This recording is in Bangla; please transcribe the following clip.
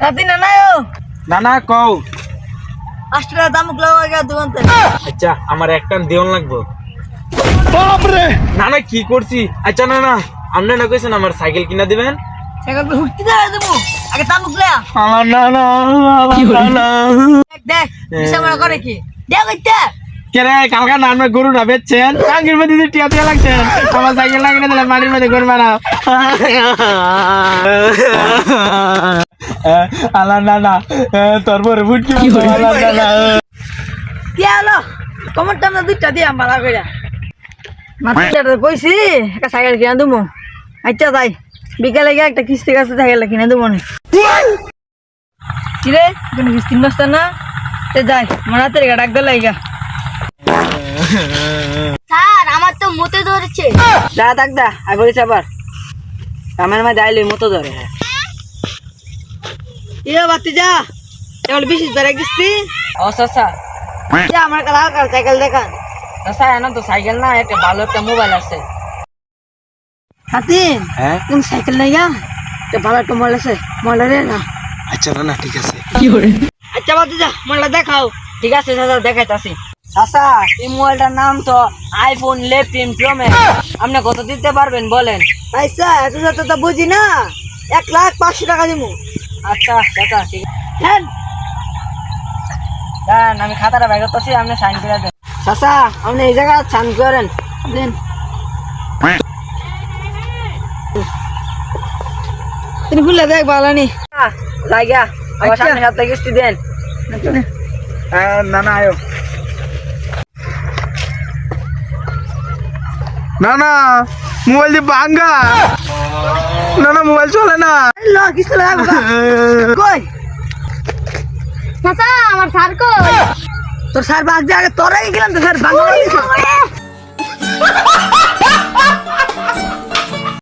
রাতি না না ও না না কও আষ্ট দামগুলো দোকান থেকে। আচ্ছা আমার একটা দেওয়ান লাগবো। না না কি করছি? আচ্ছা না না আপনি না কইছেন আমার সাইকেল কিনা দিবেন? সাইকেল তো দেওয়া দেবো আগে দামগুলো আমার না না না, দেখ দেখ করে কি? দেখ ওইটা কেরে কালকা না আমরা গরু না বেচছেন? টাঙ্গির মধ্যে দিয়ে টিয়া টিয়া লাগছেন। আমার সাইকেল লাগিয়ে মাটির মধ্যে গরু বানাও আল্লাহ না না তোর পরে ফুটকি আল্লাহ না না কি হলো কমর টাম দুইটা দিয়ে কইছি একটা সাইকেল কিনা দেবো আচ্ছা তাই বিকালে গিয়ে একটা কিস্তি কাছে সাইকেল কিনে দেবো না। কিরে কোনো কিস্তি না? তে যাই আমার হাতের গা ডাক দিলে গা স্যার আমার তো মতে ধরেছে। যা ডাক দা আর বলিস আবার। মধ্যে আইলে মতো ধরে ইয়ে বাতি যা। এবার বেশি ধরে কিস্তি ও সসা আমার কাছে হালকা সাইকেল দেখান। সসা এনে তো সাইকেল না একটা ভালো একটা মোবাইল আছে। হাতিন হ্যাঁ? কোন সাইকেল নাই গা একটা ভালো একটা মোবাইল আছে মোবাইল রে না আচ্ছা না ঠিক আছে। আচ্ছা বাতি যা মোবাইলটা দেখাও। ঠিক আছে চাচা দেখাইতাছি। চাচা এই মোবাইলটার নাম তো আইফোন লেফটিন প্রো ম্যাক্স আপনি কত দিতে পারবেন বলেন? আচ্ছা এত যত তো বুঝি না। এক লাখ পাঁচশো টাকা দিব আচ্ছা চাচা ঠিক হ্যাঁ দেন। আমি খাতাটা বাইর করতেছি আপনি সাইন করে দেন। চাচা আপনি এই জায়গা সাইন করেন। দেন। তিনি খুলে দেখ ভালো নি জায়গা। আমার সামনে হাতে কিস্তি দেন। না না আয়ো। না না মোবাইল দিয়ে ভাঙ্গা। না না মোবাইল চলে না। কই? আমার স্যার কই? তোর স্যার বাগ দিয়ে আগে তোরাই গেলাম তো স্যার বাংলা